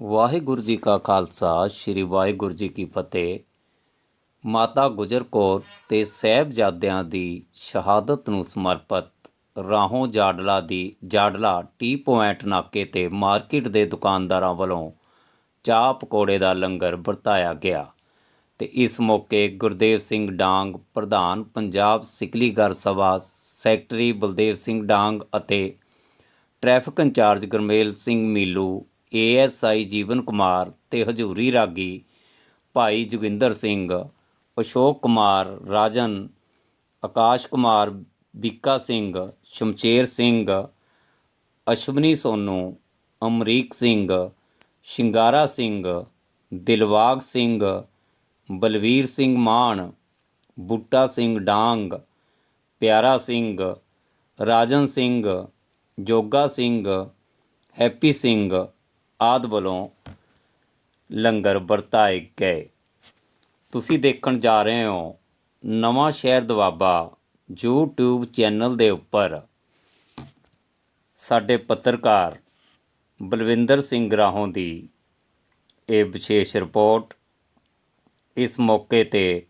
ਵਾਹਿਗੁਰੂ ਜੀ ਕਾ ਖਾਲਸਾ, ਸ੍ਰੀ ਵਾਹਿਗੁਰੂ ਜੀ ਕੀ ਫਤਿਹ। ਮਾਤਾ ਗੁਜਰ ਕੌਰ ਤੇ ਸਾਹਿਬਜ਼ਾਦਿਆਂ ਦੀ ਸ਼ਹਾਦਤ ਨੂੰ ਸਮਰਪਿਤ ਰਾਹੋਂ ਜਾਡਲਾ ਦੀ ਜਾਡਲਾ ਟੀ ਪੁਆਇੰਟ ਨਾਕੇ ਤੇ ਮਾਰਕੀਟ ਦੇ ਦੁਕਾਨਦਾਰਾਂ ਵੱਲੋਂ ਚਾਹ ਪਕੌੜੇ ਦਾ ਲੰਗਰ ਵਰਤਾਇਆ ਗਿਆ ਤੇ ਇਸ ਮੌਕੇ ਗੁਰਦੇਵ ਸਿੰਘ ਡਾਂਗ, ਪ੍ਰਧਾਨ ਪੰਜਾਬ ਸਿਕਲੀਗਰ ਸਭਾ, ਸੈਕਟਰੀ ਬਲਦੇਵ ਸਿੰਘ ਡਾਂਗ ਅਤੇ traffic incharge Gurmel Singh Milu ASI Jeevan Kumar ਤੇ ਹਜੂਰੀ ਰਾਗੀ ਭਾਈ ਜੋਗਿੰਦਰ ਸਿੰਘ, ਅਸ਼ੋਕ ਕੁਮਾਰ, ਰਾਜਨ, ਆਕਾਸ਼ ਕੁਮਾਰ, ਬੀਕਾ ਸਿੰਘ, ਸ਼ਮਸ਼ੇਰ ਸਿੰਘ, ਅਸ਼ਵਨੀ ਸੋਨੂ, ਅਮਰੀਕ ਸਿੰਘ, ਸ਼ਿੰਗਾਰਾ ਸਿੰਘ, ਦਿਲਵਾਗ ਸਿੰਘ, ਬਲਵੀਰ ਸਿੰਘ ਮਾਨ, ਬੂਟਾ ਸਿੰਘ ਡਾਂਗ, ਪਿਆਰਾ ਸਿੰਘ, ਰਾਜਨ ਸਿੰਘ, ਜੋਗਾ ਸਿੰਘ, ਹੈਪੀ ਸਿੰਘ ਆਦ ਵੱਲੋਂ ਲੰਗਰ ਵਰਤਾਏ ਗਏ। ਤੁਸੀਂ ਦੇਖਣ ਜਾ ਰਹੇ ਹੋ ਨਵਾਂ ਸ਼ਹਿਰ ਦਵਾਬਾ YouTube ਚੈਨਲ ਦੇ ਉੱਪਰ। ਸਾਡੇ ਪੱਤਰਕਾਰ ਬਲਵਿੰਦਰ ਸਿੰਘ ਰਾਹੋਂ ਦੀ ਇਹ ਵਿਸ਼ੇਸ਼ ਰਿਪੋਰਟ। ਇਸ ਮੌਕੇ ਤੇ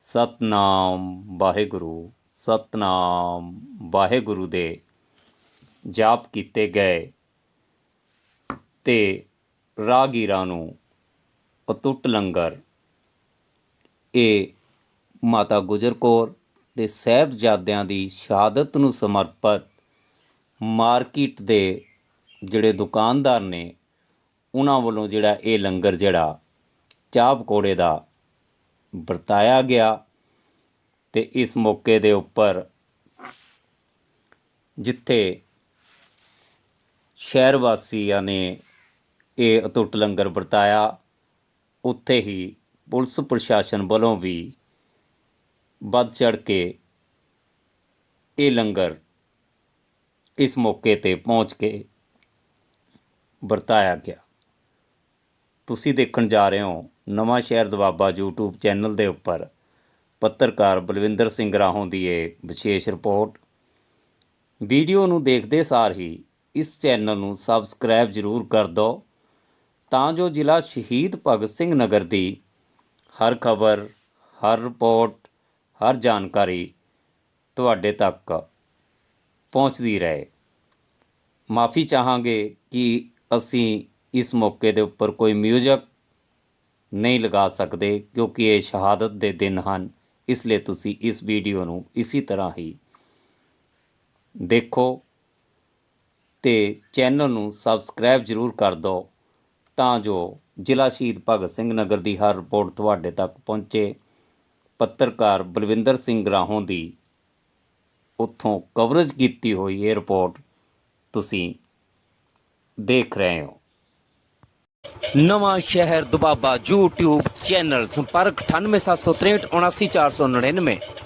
ਸਤਨਾਮ ਵਾਹਿਗੁਰੂ ਸਤਨਾਮ ਵਾਹਿਗੁਰੂ ਦੇ ਜਾਪ ਕੀਤੇ ਗਏ। ਤੇ ਰਾਗੀਰਾਂ ਨੂੰ ਅਤੁੱਟ ਲੰਗਰ। ਇਹ ਮਾਤਾ ਗੁਜਰ ਕੌਰ ਦੇ ਸਾਹਿਬਜ਼ਾਦਿਆਂ ਦੀ ਸ਼ਹਾਦਤ ਨੂੰ ਸਮਰਪਿਤ ਮਾਰਕੀਟ ਦੇ ਜਿਹੜੇ ਦੁਕਾਨਦਾਰ ਨੇ, ਉਹਨਾਂ ਵੱਲੋਂ ਜਿਹੜਾ ਇਹ ਲੰਗਰ ਜਿਹੜਾ ਚਾਹ ਪਕੌੜੇ ਦਾ ਵਰਤਾਇਆ ਗਿਆ ਤੇ ਇਸ ਮੌਕੇ ਦੇ ਉੱਪਰ ਜਿੱਥੇ ਸ਼ਹਿਰ ਵਾਸੀਆਂ ਨੇ ਇਹ ਅਤੁੱਟ ਲੰਗਰ ਵਰਤਾਇਆ। ਉੱਥੇ ਹੀ ਪੁਲਿਸ ਪ੍ਰਸ਼ਾਸਨ ਵੱਲੋਂ ਵੀ ਵੱਧ ਚੜ ਕੇ ਇਹ ਲੰਗਰ ਇਸ ਮੌਕੇ ਤੇ ਪਹੁੰਚ ਕੇ ਵਰਤਾਇਆ ਗਿਆ। ਤੁਸੀਂ ਦੇਖਣ ਜਾ ਰਹੇ ਹੋ ਨਵਾਂ ਸ਼ਹਿਰ ਦਵਾਬਾ YouTube ਚੈਨਲ ਦੇ ਉੱਪਰ ਪੱਤਰਕਾਰ ਬਲਵਿੰਦਰ ਸਿੰਘ ਰਾਹੋਂ ਦੀ ਇਹ ਵਿਸ਼ੇਸ਼ ਰਿਪੋਰਟ। ਵੀਡੀਓ ਨੂੰ ਦੇਖਦੇ ਸਾਰ ਹੀ ਇਸ ਚੈਨਲ ਨੂੰ ਸਬਸਕ੍ਰਾਈਬ ਜ਼ਰੂਰ ਕਰ ਦਿਓ। ਤਾਂ ਜੋ ਜ਼ਿਲ੍ਹਾ ਸ਼ਹੀਦ ਭਗਤ ਸਿੰਘ ਨਗਰ ਦੀ ਹਰ ਖਬਰ, ਹਰ ਰਿਪੋਰਟ, ਹਰ ਜਾਣਕਾਰੀ ਤੁਹਾਡੇ ਤੱਕ ਪਹੁੰਚਦੀ ਰਹੇ। ਮਾਫੀ ਚਾਹਾਂਗੇ ਕਿ ਅਸੀਂ ਇਸ ਮੌਕੇ ਦੇ ਉੱਪਰ ਕੋਈ ਮਿਊਜ਼ਿਕ ਨਹੀਂ ਲਗਾ ਸਕਦੇ ਕਿਉਂਕਿ ਇਹ ਸ਼ਹਾਦਤ ਦੇ ਦਿਨ ਹਨ। ਇਸ ਲਈ ਤੁਸੀਂ ਇਸ ਵੀਡੀਓ ਨੂੰ ਇਸੇ ਤਰ੍ਹਾਂ ਹੀ ਦੇਖੋ ਤੇ ਚੈਨਲ ਨੂੰ ਸਬਸਕ੍ਰਾਈਬ ਜ਼ਰੂਰ ਕਰ ਦਿਓ। ਤਾਂ ਜੋ ਜ਼ਿਲ੍ਹਾ ਸ਼ਹੀਦ ਭਗਤ ਸਿੰਘ ਨਗਰ ਦੀ ਹਰ ਰਿਪੋਰਟ ਤੁਹਾਡੇ ਤੱਕ ਪਹੁੰਚੇ। ਪੱਤਰਕਾਰ ਬਲਵਿੰਦਰ ਸਿੰਘ ਰਾਹੋਂ ਦੀ ਉੱਥੋਂ ਕਵਰੇਜ ਕੀਤੀ ਹੋਈ ਇਹ ਰਿਪੋਰਟ ਤੁਸੀਂ ਦੇਖ ਰਹੇ ਹੋ। ਨਵਾਂ ਸ਼ਹਿਰ ਦੁਬਾਬਾ YouTube ਚੈਨਲ ਸੰਪਰਕ 98763 79499